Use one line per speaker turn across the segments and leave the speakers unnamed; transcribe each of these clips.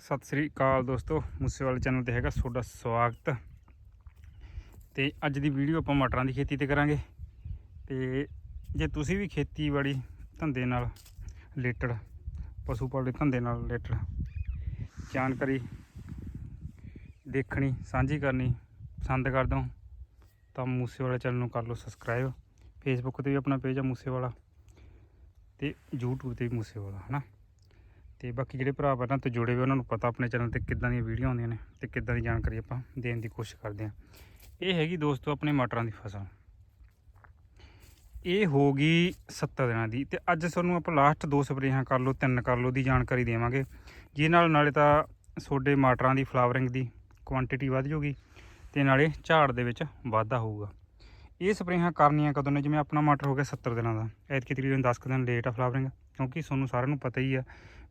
ਸਤਿ ਸ੍ਰੀ ਅਕਾਲ ਦੋਸਤੋ ਮੂਸੇਵਾਲੇ ਚੈਨਲ ਤੇ ਹੈਗਾ ਤੁਹਾਡਾ ਸਵਾਗਤ। ਤੇ ਅੱਜ ਦੀ ਵੀਡੀਓ ਆਪਾਂ ਮਟਰਾਂ ਦੀ ਖੇਤੀ ਤੇ ਕਰਾਂਗੇ। ਤੇ ਜੇ ਤੁਸੀਂ ਵੀ ਖੇਤੀਬਾੜੀ ਧੰਦੇ ਨਾਲ ਰਿਲੇਟਡ ਪਸ਼ੂ ਪਾਲਣ ਧੰਦੇ ਨਾਲ ਰਿਲੇਟਡ ਜਾਣਕਾਰੀ ਦੇਖਣੀ, ਸਾਂਝੀ ਕਰਨੀ ਪਸੰਦ ਕਰਦੇ ਹੋ, ਤਾਂ ਮੂਸੇਵਾਲਾ ਚੈਨਲ ਨੂੰ ਕਰ ਲਓ ਸਬਸਕ੍ਰਾਈਬ ਫੇਸਬੁੱਕ ਤੇ ਵੀ ਆਪਣਾ ਪੇਜ ਆ ਮੂਸੇਵਾਲਾ ਤੇ YouTube ਤੇ ਵੀ ਮੂਸੇਵਾਲਾ ਹਨਾ? ਤੇ ਬਾਕੀ ਜਿਹੜੇ ਭਰਾ ਪਹਿਲਾਂ ਤੋਂ ਜੁੜੇ ਹੋਏ ਉਹਨਾਂ ਨੂੰ ਪਤਾ ਆਪਣੇ ਚੈਨਲ ਤੇ ਕਿੱਦਾਂ ਦੀਆਂ ਵੀਡੀਓ ਆਉਂਦੀਆਂ ਨੇ ਤੇ ਕਿੱਦਾਂ ਦੀ ਜਾਣਕਾਰੀ ਆਪਾਂ ਦੇਣ ਦੀ ਕੋਸ਼ਿਸ਼ ਕਰਦੇ ਹਾਂ। ਇਹ ਹੈਗੀ ਦੋਸਤੋ ਆਪਣੇ ਮਟਰਾਂ ਦੀ ਫਸਲ। ਇਹ ਹੋ ਗਈ 70 ਦਿਨਾਂ ਦੀ ਤੇ ਅੱਜ ਤੁਹਾਨੂੰ ਆਪਾਂ ਲਾਸਟ ਦੋ ਸਪਰੇਹਾਂ ਕਰ ਲਓ, ਤਿੰਨ ਕਰ ਲਓ ਦੀ ਜਾਣਕਾਰੀ ਦੇਵਾਂਗੇ। ਜਿਹਦੇ ਨਾਲ ਨਾਲੇ ਤਾਂ ਤੁਹਾਡੇ ਮਟਰਾਂ ਦੀ ਫਲਾਵਰਿੰਗ ਦੀ ਕੁਆਂਟੀਟੀ ਵੱਧ ਜੂਗੀ ਤੇ ਨਾਲੇ ਝਾੜ ਦੇ ਵਿੱਚ ਵਾਧਾ ਹੋਊਗਾ। ਇਹ ਸਪਰੇਹਾਂ ਕਰਨੀਆਂ ਕਦੋਂ ਨੇ? ਜਿਵੇਂ ਆਪਣਾ ਮਟਰ ਹੋ ਗਿਆ 70 ਦਿਨਾਂ ਦਾ। ਐਤਕੀ ਤਕਰੀਬਨ 10 ਕੁ ਦਿਨ ਲੇਟ ਆ ਫਲਾਵਰਿੰਗ ਕਿਉਂਕਿ ਤੁਹਾਨੂੰ ਸਾਰਿਆਂ ਨੂੰ ਪਤਾ ਹੀ ਆ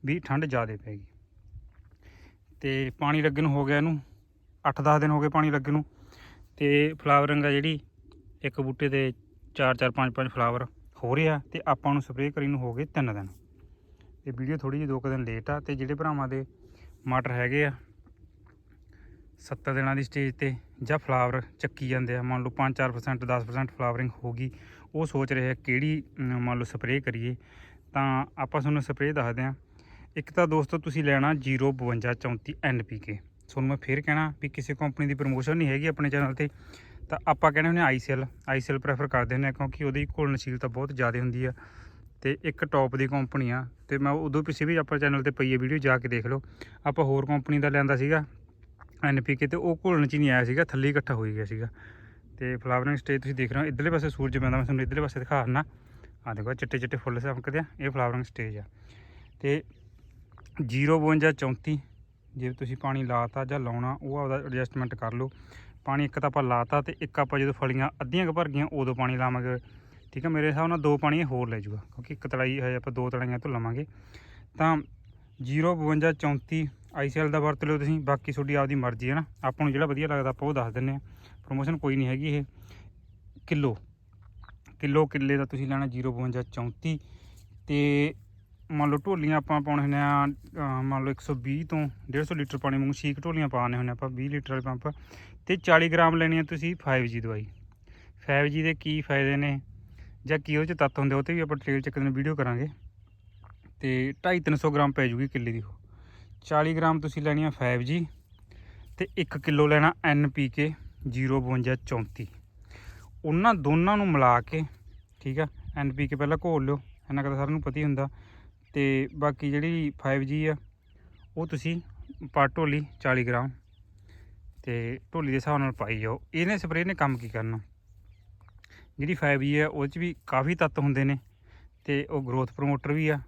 ਵੀ ਠੰਡ ਜ਼ਿਆਦਾ ਪੈ ਗਈ। ਤੇ ਪਾਣੀ ਲੱਗਣ ਹੋ ਗਿਆ ਇਹਨੂੰ 8-10 ਦਿਨ ਹੋ ਗਏ ਪਾਣੀ ਲੱਗਣ ਨੂੰ। ਤੇ ਫਲਾਵਰਿੰਗ ਆ ਜਿਹੜੀ, ਇੱਕ ਬੂਟੇ ਤੇ 4-4 5-5 ਫਲਾਵਰ ਹੋ ਰਿਹਾ ਤੇ ਆਪਾਂ ਨੂੰ ਸਪਰੇਅ ਕਰੀ ਨੂੰ ਹੋ ਗਏ 3 ਦਿਨ। ਤੇ ਵੀਡੀਓ ਥੋੜੀ ਜਿਹੀ ਦੋ ਕੁ ਦਿਨ ਲੇਟ ਆ ਤੇ ਜਿਹੜੇ ਭਰਾਵਾਂ ਦੇ ਮਟਰ ਹੈਗੇ ਆ 70 ਦਿਨਾਂ ਦੀ ਸਟੇਜ ਤੇ ਜਾਂ ਫਲਾਵਰ ਚੱਕੀ ਜਾਂਦੇ ਆ, ਮੰਨ ਲਓ 5-4% 10% ਫਲਾਵਰਿੰਗ ਹੋ ਗਈ, ਉਹ ਸੋਚ ਰਹੇ ਆ ਕਿਹੜੀ ਮੰਨ ਲਓ ਸਪਰੇਅ ਕਰੀਏ। ਤਾਂ ਆਪਾਂ ਤੁਹਾਨੂੰ ਸਪਰੇਅ ਦੱਸਦੇ ਆ ਇੱਕ ਤਾਂ ਦੋਸਤੋ ਤੁਸੀਂ ਲੈਣਾ 05234 NPK ਤੁਹਾਨੂੰ ਮੈਂ ਫੇਰ ਕਹਿਣਾ ਵੀ ਕਿਸੇ ਕੰਪਨੀ ਦੀ ਪ੍ਰੋਮੋਸ਼ਨ ਨਹੀਂ ਹੈਗੀ ਆਪਣੇ ਚੈਨਲ ਤੇ, ਤਾਂ ਆਪਾਂ ਕਹਿੰਦੇ ਹੁੰਦੇ ਆਈਸੀਐਲ ਆਈਸੀਐਲ ਪ੍ਰੈਫਰ ਕਰਦੇ ਹੁੰਦੇ ਆ ਕਿਉਂਕਿ ਉਹਦੀ ਘੁਲਣਸ਼ੀਲਤਾ ਬਹੁਤ ਜ਼ਿਆਦਾ ਹੁੰਦੀ ਆ ਤੇ ਇੱਕ ਟੌਪ ਦੀ ਕੰਪਨੀ ਆ। ਤੇ ਮੈਂ ਉਦੋਂ ਪਿੱਛੇ ਵੀ ਆਪਾਂ ਚੈਨਲ ਤੇ ਪਈ ਹੈ ਵੀਡੀਓ ਜਾ ਕੇ ਦੇਖ ਲਓ। ਆਪਾਂ ਹੋਰ ਕੰਪਨੀ ਦਾ ਲੈਂਦਾ ਸੀਗਾ ਐਨਪੀਕੇ ਤੇ ਉਹ ਘੁਲਣ ਚ ਨਹੀਂ ਆਇਆ ਸੀਗਾ, ਥੱਲੇ ਇਕੱਠਾ ਹੋਈ ਗਿਆ ਸੀਗਾ। ਤੇ ਫਲਾਵਰਿੰਗ ਸਟੇਜ ਤੁਸੀਂ ਦੇਖ ਰਹੇ ਹੋ, ਇਧਰਲੇ ਪਾਸੇ ਸੂਰਜ ਪੈਂਦਾ, ਮੈਂ ਤੁਹਾਨੂੰ ਇਧਰਲੇ ਪਾਸੇ ਦਿਖਾ ਦਿੰਦਾ। ਆ ਦੇਖੋ ਚਿੱਟੇ ਚਿੱਟੇ ਫੁੱਲ ਚਮਕਦੇ ਆ, ਇਹ ਫਲਾਵਰਿੰਗ ਸਟੇਜ ਆ। ਤੇ 052 34 ਜੇ ਤੁਸੀਂ ਪਾਣੀ ਲਾਤਾ ਜਾਂ ਲਾਉਣਾ, ਉਹ ਆਪਦਾ ਐਡਜਸਟਮੈਂਟ ਕਰ ਲਓ। ਪਾਣੀ ਇੱਕ ਤਾਂ ਆਪਾਂ ਲਾਤਾ ਤੇ ਇੱਕ ਆਪਾਂ ਜਦੋਂ ਫਲੀਆਂ ਅੱਧੀਆਂ ਕੁ ਭਰ ਗਈਆਂ, ਉਦੋਂ ਪਾਣੀ ਲਾਵਾਂਗੇ। ਠੀਕ ਹੈ ਮੇਰੇ ਹਿਸਾਬ ਨਾਲ ਦੋ ਪਾਣੀ ਹੋਰ ਲੈ ਜਾਊਗਾ, ਕਿਉਂਕਿ ਇੱਕ ਤੜਾਈ ਹਜੇ ਆਪਾਂ ਦੋ ਤੜਾਈਆਂ ਤੋਂ ਲਵਾਂਗੇ। ਤਾਂ 052 34 ਆਈਸੀਐਲ ਦਾ ਵਰਤ ਲਿਓ ਤੁਸੀਂ, ਬਾਕੀ ਤੁਹਾਡੀ ਆਪਦੀ ਮਰਜ਼ੀ ਹੈ ਨਾ। ਆਪਾਂ ਨੂੰ ਜਿਹੜਾ ਵਧੀਆ ਲੱਗਦਾ, ਆਪਾਂ ਉਹ ਦੱਸ ਦਿੰਨੇ ਆ ਪ੍ਰੋਮੋਸ਼ਨ ਕੋਈ ਨਹੀਂ ਹੈਗੀ ਇਹ। ਕਿਲੋ ਕਿਲੋ ਕਿੱਲੇ ਦਾ ਤੁਸੀਂ ਲੈਣਾ 052 34 ਤੇ ਮੰਨ ਲਓ ਢੋਲੀਆਂ ਆਪਾਂ ਪਾਉਣੇ ਹੁੰਦੇ ਆ, ਅਹ ਮੰਨ ਲਓ 120 ਤੋਂ 150 ਲੀਟਰ ਪਾਣੀ ਵਾਂਗੂ ਛੀਕ ਢੋਲੀਆਂ ਪਾਉਣੇ ਹੁੰਦੇ ਆਪਾਂ 20 ਲੀਟਰ ਵਾਲੇ ਪੰਪ। ਤੇ 40 ਗ੍ਰਾਮ ਲੈਣੀ ਆ ਤੁਸੀਂ 5G ਦਵਾਈ। 5G ਦੇ ਕੀ ਫਾਇਦੇ ਨੇ ਜਾਂ ਕੀ ਉਹਦੇ ਚ ਤੱਤ ਹੁੰਦੇ ਉਹ ਤੇ ਵੀ ਆਪਾਂ ਡਿਟੇਲ ਚ ਇੱਕ ਦਿਨ ਵੀਡੀਓ ਕਰਾਂਗੇ। ਤੇ 2.5 300 ਗ੍ਰਾਮ ਪੈ ਜੂਗੀ ਕਿੱਲੇ ਦੀ ਉਹ। 40 ਗ੍ਰਾਮ ਤੁਸੀਂ ਲੈਣੀ ਆ 5G ਤੇ 1 ਕਿਲੋ ਲੈਣਾ NPK 052 34 ਉਹਨਾਂ ਦੋਨਾਂ ਨੂੰ ਮਿਲਾ ਕੇ, ਠੀਕ ਆ NPK ਪਹਿਲਾਂ ਘੋਲ ਲਿਓ ਇਹਨਾਂ ਕਦਾ ਸਾਰਿਆਂ ਨੂੰ ਪਤਾ ਹੀ ਹੁੰਦਾ। ਤੇ ਬਾਕੀ ਜਿਹੜੀ 5G ਆ, ਉਹ ਤੁਸੀਂ ਪਰ ਢੋਲੀ 40 ਗ੍ਰਾਮ ਤੇ ਢੋਲੀ ਦੇ ਹਿਸਾਬ ਨਾਲ ਪਾਈ ਜਾਓ। ਇਹਨੇ ਸਪਰੇਅ ਨੇ ਕੰਮ ਕੀ ਕਰਨਾ? ਜਿਹੜੀ 5G ਆ ਉਹ 'ਚ ਵੀ ਕਾਫੀ ਤੱਤ ਹੁੰਦੇ ਨੇ ਤੇ ਉਹ ਗਰੋਥ ਪ੍ਰਮੋਟਰ ਵੀ ਆ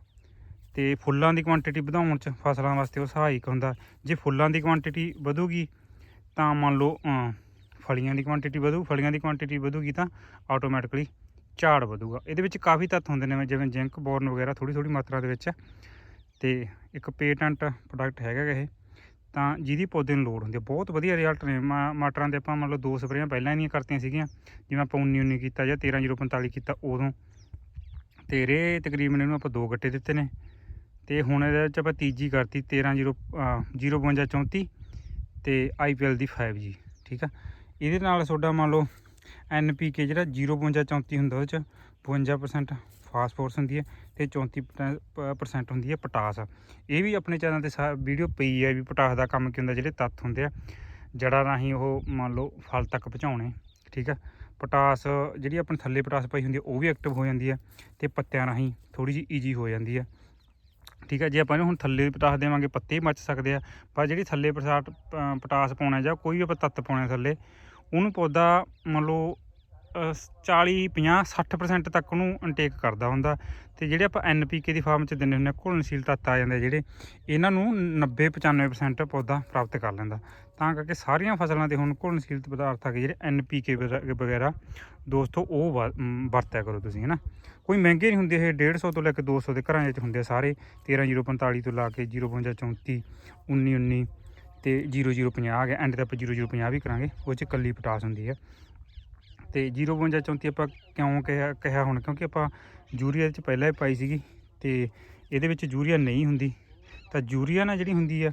ਤੇ ਫੁੱਲਾਂ ਦੀ ਕੁਆਂਟੀਟੀ ਵਧਾਉਣ 'ਚ ਫਸਲਾਂ ਵਾਸਤੇ ਉਹ ਸਹਾਇਕ ਹੁੰਦਾ। ਜੇ ਫੁੱਲਾਂ ਦੀ ਕੁਆਂਟੀਟੀ ਵਧੂਗੀ, ਤਾਂ ਮੰਨ ਲਓ ਫਲੀਆਂ ਦੀ ਕੁਆਂਟੀਟੀ ਵਧੂ, ਫਲੀਆਂ ਦੀ ਕੁਆਂਟੀਟੀ ਵਧੂਗੀ ਤਾਂ ਆਟੋਮੈਟਿਕਲੀ ਝਾੜ ਵਧੂਗਾ। ਇਹਦੇ ਵਿੱਚ ਕਾਫੀ ਤੱਤ ਹੁੰਦੇ ਨੇ, ਜਿਵੇਂ ਜ਼ਿੰਕ, ਬੋਰਨ ਵਗੈਰਾ ਥੋੜੀ ਥੋੜੀ ਮਾਤਰਾ ਦੇ ਵਿੱਚ। ਤੇ ਇੱਕ ਪੇਟੈਂਟ ਪ੍ਰੋਡਕਟ ਹੈਗਾ ਇਹ। ਤਾਂ ਜਿਹਦੀ ਪੌਦੇ ਨੂੰ ਲੋੜ ਹੁੰਦੀ ਹੈ ਬਹੁਤ ਵਧੀਆ ਰਿਜ਼ਲਟ ਨੇ। ਮਾ- ਮਟਰਾਂ ਦੇ ਆਪਾਂ ਮੰਨ ਲਓ ਦੋ ਸਪਰੇਆਂ ਪਹਿਲਾਂ ਦੀਆਂ ਕਰਤੀਆਂ ਸੀਗੀਆਂ, ਜਿਵੇਂ ਆਪਾਂ 19 19 ਕੀਤਾ ਜਾਂ 13045 ਕੀਤਾ ਉਦੋਂ। ਤੇ ਰੇ ਤਕਰੀਬਨ ਇਹਨੂੰ ਆਪਾਂ ਦੋ ਗੱਟੇ ਦਿੱਤੇ ਨੇ। ਤੇ ਹੁਣ ਇਹਦੇ ਵਿੱਚ ਆਪਾਂ ਤੀਜੀ ਕਰਤੀ 130 052 34 ਤੇ ਆਈਪੀਐਲ ਦੀ 5G ਠੀਕ ਆ। ਇਹਦੇ ਨਾਲ ਤੁਹਾਡਾ ਮੰਨ ਲਓ ਐਨਪੀਕੇ ਜਿਹੜਾ 052 34 ਹੁੰਦਾ ਉਹਦੇ ਚ 52% ਫਾਸਫੋਰਸ ਹੁੰਦੀ ਹੈ ਤੇ 34% ਹੁੰਦੀ ਹੈ ਪੋਟਾਸ। ਇਹ ਵੀ ਆਪਣੇ ਚੈਨਲ ਤੇ ਵੀਡੀਓ ਪਈ ਹੈ ਵੀ ਪੋਟਾਸ ਦਾ ਕੰਮ ਕੀ ਹੁੰਦਾ, ਜਿਹੜੇ ਤੱਤ ਹੁੰਦੇ ਆ ਜੜਾਂ ਰਾਹੀਂ ਉਹ ਮੰਨ ਲਓ ਫਲ ਤੱਕ ਪਹੁੰਚਾਉਣੇ, ਠੀਕ ਆ? ਪੋਟਾਸ ਜਿਹੜੀ ਆਪਣੇ ਥੱਲੇ ਪੋਟਾਸ ਪਈ ਹੁੰਦੀ ਹੈ, ਉਹ ਵੀ ਐਕਟਿਵ ਹੋ ਜਾਂਦੀ ਹੈ ਤੇ ਪੱਤਿਆਂ ਰਾਹੀਂ ਥੋੜੀ ਜਿਹੀ ਈਜੀ ਹੋ ਜਾਂਦੀ ਹੈ। ਠੀਕ ਹੈ ਜੇ ਆਪਾਂ ਇਹਨੂੰ ਹੁਣ ਥੱਲੇ ਪਟਾਸ ਦੇਵਾਂਗੇ, ਪੱਤੇ ਹੀ ਮੱਚ ਸਕਦੇ ਆ, ਪਰ ਜਿਹੜੀ ਥੱਲੇ ਪ੍ਰਸਾਦ ਪੋਟਾਸ ਪਾਉਣਾ ਜਾਂ ਕੋਈ ਵੀ ਆਪਾਂ ਤੱਤ ਪਾਉਣਾ ਥੱਲੇ ਉਹਨੂੰ ਪੌਦਾ ਮੰਨ ਲਓ ਅਹ, 40 50 60% ਤੱਕ ਉਹਨੂੰ ਇਨਟੇਕ ਕਰਦਾ ਹੁੰਦਾ। ਤੇ ਜਿਹੜੇ ਆਪਾਂ ਐਨਪੀਕੇ ਦੀ ਫਾਰਮ ਚ ਦਿੰਦੇ ਹੁੰਦੇ ਆ ਘੁਲਣਸ਼ੀਲ ਤੱਤ ਆ ਜਾਂਦੇ ਆ ਜਿਹੜੇ ਇਹਨਾਂ ਨੂੰ 90 95% ਪੌਦਾ ਪ੍ਰਾਪਤ ਕਰ ਲੈਂਦਾ। ਤਾਂ ਕਰਕੇ ਸਾਰੀਆਂ ਫਸਲਾਂ ਦੇ ਹੁਣ ਘੁਲਣਸ਼ੀਲ ਪਦਾਰਥ ਆ ਗਏ ਜਿਹੜੇ ਐਨਪੀਕੇ ਵਗੈਰਾ। ਦੋਸਤੋ ਉਹ ਵ- ਵਰਤਿਆ ਕਰੋ ਤੁਸੀਂ ਹਨਾ। ਕੋਈ ਮਹਿੰਗੇ ਨਹੀਂ ਹੁੰਦੇ ਇਹ 150 ਤੋਂ ਲੈ ਕੇ 200 ਦੇ ਘਰਾਂ ਵਿੱਚ ਹੁੰਦੇ ਆ ਸਾਰੇ। 13045 ਤੋਂ ਲਾ ਕੇ 052 34 19 19 ਤੇ 0050 ਆ ਗਿਆ ਐਂਡ ਤੇ ਆਪਾਂ 0050 ਵੀ ਕਰਾਂਗੇ, ਉਹ ਚ ਕੱਲੀ ਪਟਾਸ ਹੁੰਦੀ ਹੈ। ਤੇ 052 34 ਆਪਾਂ ਕਿਉਂ ਕਿਹਾ ਕਿਹਾ ਹੁਣ? ਕਿਉਂਕਿ ਆਪਾਂ ਯੂਰੀਆ ਚ ਪਹਿਲਾਂ ਹੀ ਪਾਈ ਸੀਗੀ, ਤੇ ਇਹਦੇ ਵਿੱਚ ਯੂਰੀਆ ਨਹੀਂ ਹੁੰਦੀ। ਤਾਂ ਯੂਰੀਆ ਨਾ ਜਿਹੜੀ ਹੁੰਦੀ ਆ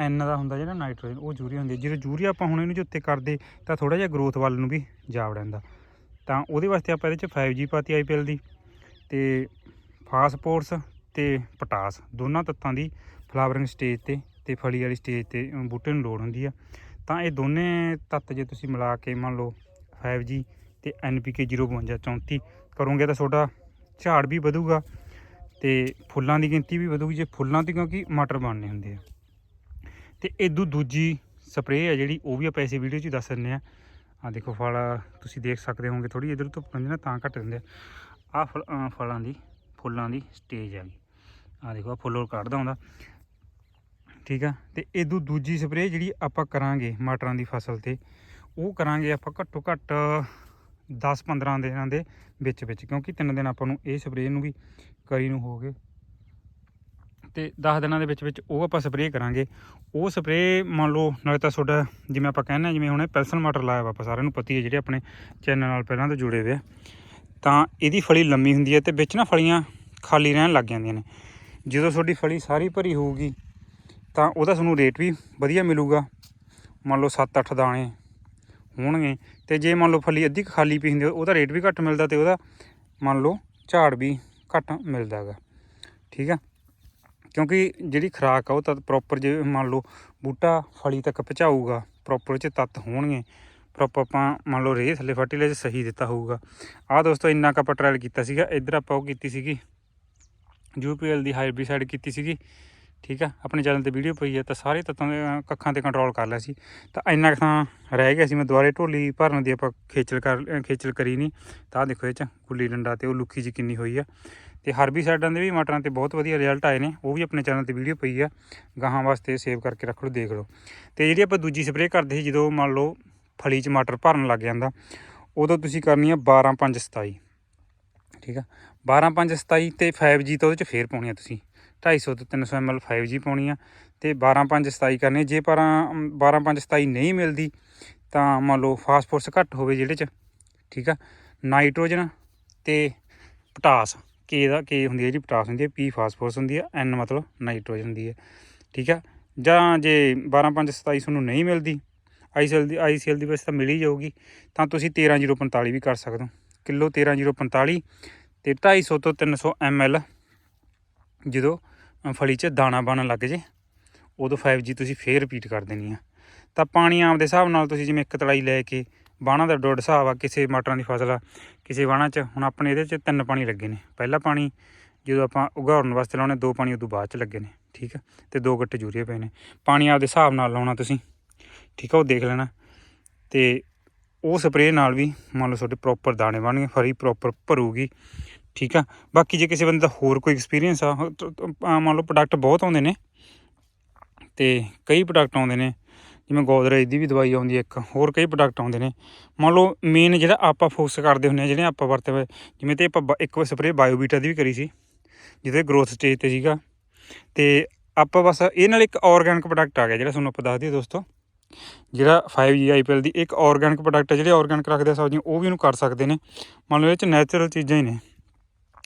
ਐਨ ਦਾ ਹੁੰਦਾ ਜਿਹੜਾ ਨਾਈਟ੍ਰੋਜਨ, ਉਹ ਯੂਰੀਆ ਹੁੰਦੀ ਜਦੋਂ ਯੂਰੀਆ ਆਪਾਂ ਹੁਣ ਇਹਨੂੰ ਜੇ ਉੱਤੇ ਕਰਦੇ, ਤਾਂ ਥੋੜਾ ਜਿਹਾ ਗਰੋਥ ਵੱਲ ਨੂੰ ਵੀ ਜਾ ਵੜਦਾ ਤਾਂ ਉਹਦੇ ਵਾਸਤੇ ਆਪਾਂ ਇਹਦੇ ਚ 5G ਪਾਤੀ ਆਈਪੀਐਲ ਦੀ, ਤੇ ਫਾਸਫੋਰਸ ਤੇ ਪੋਟਾਸ ਦੋਨਾਂ ਤੱਤਾਂ ਦੀ ਫਲਾਵਰਿੰਗ ਸਟੇਜ ਤੇ ਤੇ ਫਲੀ ਵਾਲੀ ਸਟੇਜ ਤੇ ਬੂਟੇ ਨੂੰ ਲੋੜ ਹੁੰਦੀ ਆ। ਤਾਂ ਇਹ ਦੋਨੇ ਤੱਤ ਜੇ ਤੁਸੀਂ ਮਿਲਾ ਕੇ ਮੰਨ ਲਓ 5G ਤੇ NPK 052 34 ਕਰੋਗੇ ਤਾਂ ਤੁਹਾਡਾ ਝਾੜ ਵੀ ਵਧੂਗਾ ਤੇ ਫੁੱਲਾਂ ਦੀ ਗਿਣਤੀ ਵੀ ਵਧੂਗੀ, ਜੇ ਫੁੱਲਾਂ 'ਤੇ ਕਿਉਂਕਿ ਮਟਰ ਬਣਨੇ ਹੁੰਦੇ ਆ। ਤੇ ਇਦੋਂ ਦੂਜੀ ਸਪਰੇਅ ਆ ਜਿਹੜੀ, ਉਹ ਵੀ ਆਪਾਂ ਇਸੇ ਵੀਡੀਓ 'ਚ ਹੀ ਦੱਸ ਦਿੰਦੇ ਆ। ਆ ਦੇਖੋ ਫਲ, ਤੁਸੀਂ ਦੇਖ ਸਕਦੇ ਹੋਗੇ ਥੋੜੀ ਇਧਰ ਤੋਂ ਪੈਂਦੀ ਨਾ, ਤਾਂ ਘੱਟ ਦਿੰਦੇ ਆ। ਆਹ ਫਲ ਫਲਾਂ ਦੀ, ਫੁੱਲਾਂ ਦੀ ਸਟੇਜ ਆ ਗਈ ਆ ਦੇਖੋ ਆ ਫੁੱਲ ਕੱਢਦਾ ਹੁੰਦਾ। ਠੀਕ ਆ? ਤੇ ਇਦੋਂ ਦੂਜੀ ਸਪਰੇਅ ਜਿਹੜੀ ਆਪਾਂ ਕਰਾਂਗੇ ਮਟਰਾਂ ਦੀ ਫਸਲ ਤੇ, ਉਹ ਕਰਾਂਗੇ ਆਪਾਂ ਘੱਟੋ ਘੱਟ 10-15 ਦਿਨਾਂ ਦੇ ਵਿੱਚ ਵਿੱਚ, ਕਿਉਂਕਿ ਤਿੰਨ ਦਿਨ ਆਪਾਂ ਨੂੰ ਇਹ ਸਪਰੇਅ ਨੂੰ ਵੀ ਕਰੀ ਨੂੰ ਹੋ ਗਏ। ਤੇ 10 ਦਿਨਾਂ ਦੇ ਵਿੱਚ ਵਿੱਚ ਉਹ ਆਪਾਂ ਸਪਰੇਅ ਕਰਾਂਗੇ। ਉਹ ਸਪਰੇਅ ਮੰਨ ਲਓ, ਨਾਲੇ ਤਾਂ ਤੁਹਾਡਾ ਜਿਵੇਂ ਆਪਾਂ ਕਹਿੰਦੇ ਹਾਂ, ਜਿਵੇਂ ਹੁਣੇ ਇਹ ਪੈਲਸਨ ਮਟਰ ਲਾਇਆ ਵਾ ਆਪਾਂ ਸਾਰਿਆਂ ਨੂੰ ਪਤੀ ਹੈ ਜਿਹੜੇ ਆਪਣੇ ਚੈਨਲ ਨਾਲ ਪਹਿਲਾਂ ਤੋਂ ਜੁੜੇ ਹੋਏ ਆ। ਤਾਂ ਇਹਦੀ ਫਲੀ ਲੰਮੀ ਹੁੰਦੀ ਹੈ ਤੇ ਵਿੱਚ ਨਾ ਫਲੀਆਂ ਖਾਲੀ ਰਹਿਣ ਲੱਗ ਜਾਂਦੀਆਂ ਨੇ। ਜਦੋਂ ਤੁਹਾਡੀ ਫਲੀ ਸਾਰੀ ਭਰੀ ਹੋਊਗੀ ਤਾਂ ਉਹਦਾ ਤੁਹਾਨੂੰ ਰੇਟ ਵੀ ਵਧੀਆ ਮਿਲੂਗਾ। ਮੰਨ ਲਓ 7-8 ਦਾਣੇ ਹੋਣਗੇ ਤੇ ਜੇ ਮੰਨ ਲਓ ਫਲੀ ਅੱਧੀ ਖਾਲੀ ਪਈ ਹੁੰਦੀ ਉਹਦਾ ਰੇਟ ਵੀ ਘੱਟ ਮਿਲਦਾ ਤੇ ਉਹਦਾ ਮੰਨ ਲਓ ਝਾੜ ਵੀ ਘੱਟ ਮਿਲਦਾ ਗਾ ਠੀਕ ਆ? ਕਿਉਂਕਿ ਜਿਹੜੀ ਖੁਰਾਕ ਆ ਉਹ ਤਾਂ ਪ੍ਰੋਪਰ ਜੇ ਮੰਨ ਲਓ ਬੂਟਾ ਫਲੀ ਤੱਕ ਪਹੁੰਚਾਊਗਾ ਪ੍ਰੋਪਰ ਚ ਤੱਤ ਹੋਣਗੇ ਪ੍ਰੋਪਰ ਆਪਾਂ ਮੰਨ ਲਓ ਰੇਹ ਥੱਲੇ ਫਰਟੀਲਾਈਜ਼ਰ ਸਹੀ ਦਿੱਤਾ ਹੋਊਗਾ। ਆਹ ਦੋਸਤੋ ਇੰਨਾ ਕੁ ਆਪਾਂ ਟਰਾਇਲ ਕੀਤਾ ਸੀਗਾ, ਇੱਧਰ ਆਪਾਂ ਉਹ ਕੀਤੀ ਸੀਗੀ ਯੂਪੀਐਲ ਦੀ ਹਾਈਬ੍ਰਿਡ ਸਾਈਡ ਕੀਤੀ ਸੀਗੀ। ਠੀਕ ਆ? ਆਪਣੇ ਚੈਨਲ ਤੇ ਵੀਡੀਓ ਪਈ ਹੈ ਤਾਂ ਸਾਰੇ ਤੱਤਾਂ ਦੇ ਕੱਖਾਂ ਤੇ ਕੰਟਰੋਲ ਕਰ ਲਿਆ ਸੀ। ਤਾਂ ਇੰਨਾ ਕੁ ਤਾਂ ਰਹਿ ਗਿਆ ਸੀ ਮੈਂ ਦੁਬਾਰੇ ਢੋਲੀ ਭਰਨ ਦੀ ਆਪਾਂ ਖੇਚਲ ਕਰ ਅ, ਖੇਚਲ ਕਰੀ ਨਹੀਂ ਤਾਂ ਦੇਖੋ ਇਹ ਚ ਗੁੱਲੀ ਡੰਡਾ ਤੇ ਉਹ ਲੁੱਕੀ ਜੀ ਕਿੰਨੀ ਹੋਈ ਆ। ਤੇ ਹਰਬੀ ਸਾਈਡਾਂ ਦੇ ਵੀ ਮਟਰਾਂ ਤੇ ਬਹੁਤ ਵਧੀਆ ਰਿਜ਼ਲਟ ਆਏ ਨੇ ਉਹ ਵੀ ਆਪਣੇ ਚੈਨਲ ਤੇ ਵੀਡੀਓ ਪਈ ਆ। ਗਾਹਾਂ ਵਾਸਤੇ ਸੇਵ ਕਰਕੇ ਰੱਖ ਲਓ ਦੇਖ ਲਓ। ਤੇ ਜਿਹੜੀ ਆਪਾਂ ਦੂਜੀ ਸਪਰੇਅ ਕਰਦੇ ਸੀ ਜਦੋਂ ਮੰਨ ਲਓ ਫਲੀ ਚ ਮਟਰ ਭਰਨ ਲੱਗ ਜਾਂਦਾ ਉਦੋਂ ਤੁਸੀਂ ਕਰਨੀ ਆ 12 5 27 ਠੀਕ ਆ? 12 5 27 ਤੇ 5G ਤਾਂ ਉਹਦੇ ਚ ਫੇਰ ਪਾਉਣੀ ਆ ਤੁਸੀਂ। 250 ਤੋਂ 300 ml 5G ਪਾਉਣੀ ਆ ਤੇ 12 5 27 ਕਰਨੀ ਜੇ ਪਰ 12 5 27 ਨਹੀਂ ਮਿਲਦੀ, ਤਾਂ ਮੰਨ ਲਓ ਫਾਸਫੋਰਸ ਘੱਟ ਹੋਵੇ ਜਿਹੜੇ ਚ, ਠੀਕ ਆ? ਨਾਈਟ੍ਰੋਜਨ ਤੇ ਪੋਟਾਸ ਕੇ ਦਾ ਕੇ ਹੁੰਦੀ ਹੈ ਜੀ, ਪੋਟਾਸ ਹੁੰਦੀ ਹੈ ਪੀ ਫਾਸਫੋਰਸ ਹੁੰਦੀ ਹੈ ਐਨ ਮਤਲਬ ਨਾਈਟ੍ਰੋਜਨ ਹੁੰਦੀ ਹੈ ਠੀਕ ਆ? ਜਾਂ ਜੇ 12 5 27 ਤੁਹਾਨੂੰ ਨਹੀਂ ਮਿਲਦੀ ਆਈਸੀਐਲ ਦੀ ਆਈਸੀਐਲ ਦੀ ਵੈਸੇ ਤਾਂ ਮਿਲ ਹੀ ਜਾਊਗੀ, ਤਾਂ ਤੁਸੀਂ 13045 ਵੀ ਕਰ ਸਕਦੇ ਹੋ। ਕਿਲੋ 13045 ਤੇ 250 ਤੋਂ 300 ml ਜਦੋਂ ਫਲੀ 'ਚ ਦਾਣਾ ਬਣਨ ਲੱਗ ਜੇ, ਉਦੋਂ 5G ਤੁਸੀਂ ਫੇਰ ਰਿਪੀਟ ਕਰ ਦੇਣੀ ਆ। ਤਾਂ ਪਾਣੀ ਆਪਦੇ ਹਿਸਾਬ ਨਾਲ ਤੁਸੀਂ ਜਿਵੇਂ ਇੱਕ ਤਲਾਈ ਲੈ ਕੇ ਬਾਣਾ ਦਾ ਡੋਡ ਹਿਸਾਬ ਆ, ਕਿਸੇ ਮਟਰਾਂ ਦੀ ਫਸਲ ਆ, ਕਿਸੇ ਬਾਣਾ 'ਚ, ਹੁਣ ਆਪਣੇ ਇਹਦੇ 'ਚ ਤਿੰਨ ਪਾਣੀ ਲੱਗੇ ਨੇ। ਪਹਿਲਾ ਪਾਣੀ ਜਦੋਂ ਆਪਾਂ ਉਗਾਉਣ ਵਾਸਤੇ ਲਾਉਣੇ, ਦੋ ਪਾਣੀ ਉਦੋਂ ਬਾਅਦ 'ਚ ਲੱਗੇ ਨੇ, ਠੀਕ ਆ? ਤੇ ਦੋ ਗੱਟੇ ਜੂਰੀਏ ਪਏ ਨੇ। ਪਾਣੀ ਆਪਦੇ ਹਿਸਾਬ ਨਾਲ ਲਾਉਣਾ ਤੁਸੀਂ, ਠੀਕ ਆ? ਉਹ ਦੇਖ ਲੈਣਾ। ਤੇ ਉਹ ਸਪਰੇਅ ਨਾਲ ਵੀ ਮੰਨ ਲਓ ਤੁਹਾਡੇ ਪ੍ਰੋਪਰ ਦਾਣੇ ਬਣਨਗੇ ਫਰੀ ਪ੍ਰੋਪਰ ਭਰੂਗੀ। ਠੀਕ ਆ। ਬਾਕੀ ਜੇ ਕਿਸੇ ਬੰਦੇ ਦਾ ਹੋਰ ਕੋਈ ਐਕਸਪੀਰੀਅੰਸ ਆ ਮੰਨ ਲਓ ਪ੍ਰੋਡਕਟ ਬਹੁਤ ਆਉਂਦੇ ਨੇ ਤੇ ਕਈ ਪ੍ਰੋਡਕਟ ਆਉਂਦੇ ਨੇ, ਜਿਵੇਂ ਗੋਦਰੇਜ ਦੀ ਵੀ ਦਵਾਈ ਆਉਂਦੀ ਹੈ ਇੱਕ, ਹੋਰ ਕਈ ਪ੍ਰੋਡਕਟ ਆਉਂਦੇ ਨੇ। ਮੰਨ ਲਓ ਮੇਨ ਜਿਹੜਾ ਆਪਾਂ ਫੋਕਸ ਕਰਦੇ ਹੁੰਦੇ ਆ, ਜਿਹੜੇ ਆਪਾਂ ਵਰਤੇ ਹੋਏ, ਜਿਵੇਂ ਤੇ ਆਪਾਂ ਬ- ਇੱਕ ਸਪਰੇਅ ਬਾਇਓਬੀਟਾ ਦੀ ਵੀ ਕਰੀ ਸੀ, ਜਿਹਦੇ ਗਰੋਥ ਸਟੇਜ ਤੇ ਸੀਗਾ। ਤੇ ਆਪਾਂ ਬਸ ਇਹ ਨਾਲ ਇੱਕ ਆਰਗੈਨਿਕ ਪ੍ਰੋਡਕਟ ਆ ਗਿਆ, ਜਿਹੜਾ ਤੁਹਾਨੂੰ ਆਪਾਂ ਦੱਸ ਦਈਏ ਦੋਸਤੋ। ਜਿਹੜਾ 5G IPL ਦੀ ਇੱਕ ਆਰਗੈਨਿਕ ਪ੍ਰੋਡਕਟ ਹੈ ਜਿਹੜੇ ਆਰਗੈਨਿਕ ਰੱਖਦੇ ਆ ਸਬਜ਼ੀਆਂ, ਉਹ ਵੀ ਇਹਨੂੰ ਕਰ ਸਕਦੇ ਨੇ। ਮੰਨ ਲਓ ਇਹ ਚ ਨੈਚੁਰਲ ਚੀਜ਼ਾਂ ਹੀ ਨੇ।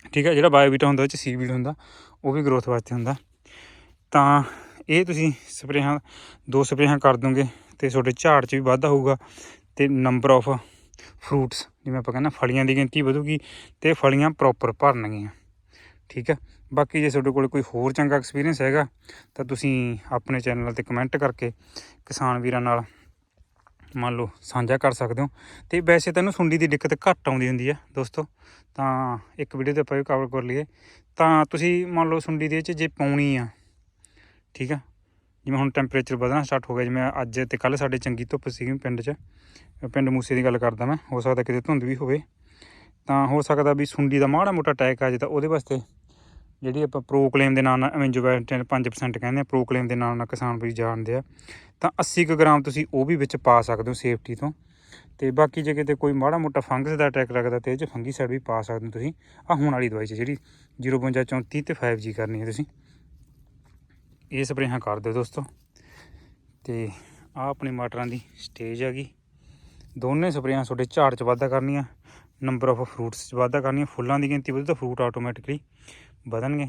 ਠੀਕ ਹੈ, ਜਿਹੜਾ ਬਾਇਓਬੀਟਾ ਹੁੰਦਾ ਉਹ ਚ ਸੀਵੀਡ ਹੁੰਦਾ, ਉਹ ਵੀ ਗਰੋਥ ਵਾਸਤੇ ਹੁੰਦਾ। ਤਾਂ ਇਹ ਤੁਸੀਂ ਸਪਰੇਹਾਂ, ਦੋ ਸਪਰੇਹਾਂ ਕਰ ਦੋਗੇ ਤੇ ਤੁਹਾਡੇ ਝਾੜ 'ਚ ਵੀ ਵਾਧਾ ਹੋਊਗਾ ਤੇ ਨੰਬਰ ਆਫ ਫਰੂਟਸ ਜਿਵੇਂ ਆਪਾਂ ਕਹਿੰਦੇ ਫਲੀਆਂ ਦੀ ਗਿਣਤੀ ਵਧੂਗੀ ਤੇ ਫਲੀਆਂ ਪ੍ਰੋਪਰ ਭਰਨਗੀਆਂ। ਠੀਕ ਹੈ, ਬਾਕੀ ਜੇ ਤੁਹਾਡੇ ਕੋਲ ਕੋਈ ਹੋਰ ਚੰਗਾ ਐਕਸਪੀਰੀਅੰਸ ਹੈਗਾ, ਤਾਂ ਤੁਸੀਂ ਆਪਣੇ ਚੈਨਲ ਤੇ ਕਮੈਂਟ ਕਰਕੇ ਕਿਸਾਨ ਵੀਰਾਂ ਨਾਲ ਮੰਨ ਲਓ ਸਾਂਝਾ ਕਰ ਸਕਦੇ ਹੋ। ਤੇ ਵੈਸੇ ਤਾਂ ਇਹਨੂੰ ਸੁੰਡੀ ਦੀ ਦਿੱਕਤ ਘੱਟ ਆਉਂਦੀ ਹੁੰਦੀ ਆ ਦੋਸਤੋ। ਤਾਂ ਇੱਕ ਵੀਡੀਓ ਤੇ ਆਪਾਂ ਵੀ ਕਵਰ ਕਰ ਲਈਏ। ਤਾਂ ਤੁਸੀਂ ਮੰਨ ਲਓ ਸੁੰਡੀ ਦੇ ਵਿੱਚ ਜੇ ਪਾਉਣੀ ਆ, ਠੀਕ ਆ, ਜਿਵੇਂ ਹੁਣ ਟੈਂਪਰੇਚਰ ਵਧਣਾ ਸਟਾਰਟ ਹੋ ਗਿਆ, ਜਿਵੇਂ ਅੱਜ ਤੇ ਕੱਲ ਸਾਡੇ ਚੰਗੀ ਧੁੱਪ ਸੀਗੀ ਪਿੰਡ 'ਚ। ਪਿੰਡ ਮੂਸੇ ਦੀ ਗੱਲ ਕਰਦਾ ਮੈਂ, ਹੋ ਸਕਦਾ ਕਿਤੇ ਧੁੰਦ ਵੀ ਹੋਵੇ। ਤਾਂ ਹੋ ਸਕਦਾ ਵੀ ਸੁੰਡੀ ਦਾ ਮਾੜਾ ਮੋਟਾ ਅਟੈਕ ਆ ਜੇ ਤਾਂ ਉਹਦੇ ਵਾਸਤੇ ਜਿਹੜੀ ਆਪਾਂ ਪ੍ਰੋਕਲੇਮ ਦੇ ਨਾਂ ਨਾਲ ਐਵੈਂਜੋਵੈਂਟਨ 5% ਕਹਿੰਦੇ ਆ ਪ੍ਰੋਕਲੇਮ ਦੇ ਨਾਂ ਨਾਲ ਕਿਸਾਨ ਵੀ ਜਾਣਦੇ ਆ, ਤਾਂ 80 ਕੁ ਗ੍ਰਾਮ ਤੁਸੀਂ ਉਹ ਵੀ ਵਿੱਚ ਪਾ ਸਕਦੇ ਹੋ ਸੇਫਟੀ ਤੋਂ। ਤੇ ਬਾਕੀ ਜੇ ਕਿਤੇ ਕੋਈ ਮਾੜਾ ਮੋਟਾ ਫੰਗਸ ਦਾ ਅਟੈਕ ਲੱਗਦਾ ਤੇ ਇਹ 'ਚ ਫੰਗੀਸਾਈਡ ਵੀ ਪਾ ਸਕਦੇ ਹੋ ਤੁਸੀਂ। ਆ ਹੁਣ ਵਾਲੀ ਦਵਾਈ 'ਚ ਜਿਹੜੀ 052 34 ਤੇ 5G ਕਰਨੀ ਹੈ ਤੁਸੀਂ। ਇਹ ਸਪਰੇਹਾਂ ਕਰ ਦਿਓ ਦੋਸਤੋ। ਤੇ ਆ ਆਪਣੇ ਮਟਰਾਂ ਦੀ ਸਟੇਜ ਹੈਗੀ। ਦੋਨੇ ਸਪਰੇਹਾਂ ਤੁਹਾਡੇ ਝਾੜ 'ਚ ਵਾਧਾ ਕਰਨੀਆਂ ਨੰਬਰ ਆਫ ਫਰੂਟਸ 'ਚ ਵਾਧਾ ਕਰਨੀਆਂ, ਫੁੱਲਾਂ ਦੀ ਗਿਣਤੀ ਵਧੂ ਤਾਂ ਫਰੂਟ ਆਟੋਮੈਟਿਕਲੀ ਵਧਣਗੇ।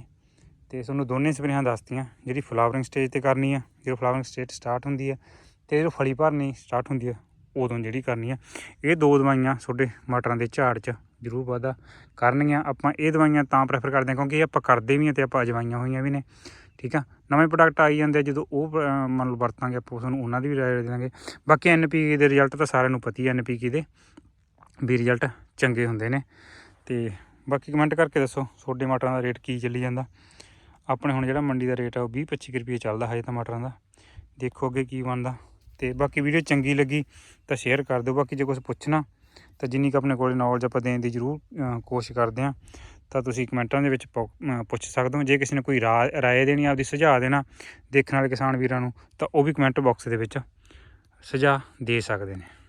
ਤੇ ਤੁਹਾਨੂੰ ਦੋਨੇ ਸਪਰੇਹਾਂ ਦੱਸਤੀਆਂ ਜਿਹੜੀ ਫਲਾਵਰਿੰਗ ਸਟੇਜ ਤੇ ਕਰਨੀ ਆ ਜਦੋਂ ਫਲਾਵਰਿੰਗ ਸਟੇਜ ਸਟਾਰਟ ਹੁੰਦੀ ਆ ਤੇ ਜਦੋਂ ਫਲੀ ਭਰਨੀ ਸਟਾਰਟ ਹੁੰਦੀ ਆ ਉਦੋਂ ਜਿਹੜੀ ਕਰਨੀ ਆ। ਇਹ ਦੋ ਦਵਾਈਆਂ ਤੁਹਾਡੇ ਮਟਰਾਂ ਦੇ ਝਾੜ 'ਚ ਜ਼ਰੂਰ ਵਾਧਾ ਕਰਨਗੀਆਂ। ਆਪਾਂ ਇਹ ਦਵਾਈਆਂ ਤਾਂ ਪ੍ਰੈਫਰ ਕਰਦੇ ਹਾਂ ਕਿਉਂਕਿ ਇਹ ਆਪਾਂ ਕਰਦੇ ਵੀ ਆ ਤੇ ਆਪਾਂ ਅਜਵਾਈਆਂ ਹੋਈਆਂ ਵੀ ਨੇ। ਠੀਕ ਆ? ਨਵੇਂ ਪ੍ਰੋਡਕਟ ਆਈ ਜਾਂਦੇ ਆ ਜਦੋਂ ਉਹ ਅਹ, ਮੰਨ ਲਓ ਵਰਤਾਂਗੇ ਆਪਾਂ ਤੁਹਾਨੂੰ ਉਹਨਾਂ ਦੀ ਵੀ ਰਾਏ ਦੇ ਦਾਂਗੇ ਬਾਕੀ ਐਨਪੀਕੇ ਦੇ ਰਿਜ਼ਲਟ ਤਾਂ ਸਾਰਿਆਂ ਨੂੰ ਪਤਾ ਹੀ ਹੈ ਐਨਪੀਕੇ ਦੇ ਵੀ ਰਿਜ਼ਲਟ ਚੰਗੇ ਹੁੰਦੇ ਨੇ। ਤੇ ਬਾਕੀ ਕਮੈਂਟ ਕਰਕੇ ਦੱਸੋ, ਤੁਹਾਡੇ ਮਟਰਾਂ ਦਾ ਰੇਟ ਕੀ ਚੱਲੀ ਜਾਂਦਾ? ਆਪਣੇ ਹੁਣ ਜਿਹੜਾ ਮੰਡੀ ਦਾ ਰੇਟ ਆ, ਉਹ 20 25 ਰੁਪਏ ਚੱਲਦਾ ਹਜੇ ਤਾਂ ਮਟਰਾਂ ਦਾ। ਦੇਖੋ ਅੱਗੇ ਕੀ ਬਣਦਾ। ਤੇ ਬਾਕੀ ਵੀਡੀਓ ਚੰਗੀ ਲੱਗੀ ਤਾਂ ਸ਼ੇਅਰ ਕਰ ਦਿਓ। ਬਾਕੀ ਜੇ ਕੁਝ ਪੁੱਛਣਾ, ਤਾਂ ਜਿੰਨੀ ਕੁ ਆਪਣੇ ਕੋਲੇ ਨੌਲੇਜ ਆਪਾਂ ਦੇਣ ਦੀ ਜ਼ਰੂਰ ਕੋਸ਼ਿਸ਼ ਕਰਦੇ ਹਾਂ। ਤਾਂ ਤੁਸੀਂ ਕਮੈਂਟਾਂ ਦੇ ਵਿੱਚ ਪੋ- ਪੁੱਛ ਸਕਦੇ ਹੋ। ਜੇ ਕਿਸੇ ਨੇ ਕੋਈ ਰਾਏ ਦੇਣੀ ਆਪਦੀ ਸੁਝਾਅ ਦੇਣਾ ਦੇਖਣ ਵਾਲੇ ਕਿਸਾਨ ਵੀਰਾਂ ਨੂੰ, ਤਾਂ ਉਹ ਵੀ ਕਮੈਂਟ ਬਾਕਸ ਦੇ ਵਿੱਚ ਸੁਝਾਅ ਦੇ ਸਕਦੇ ਨੇ।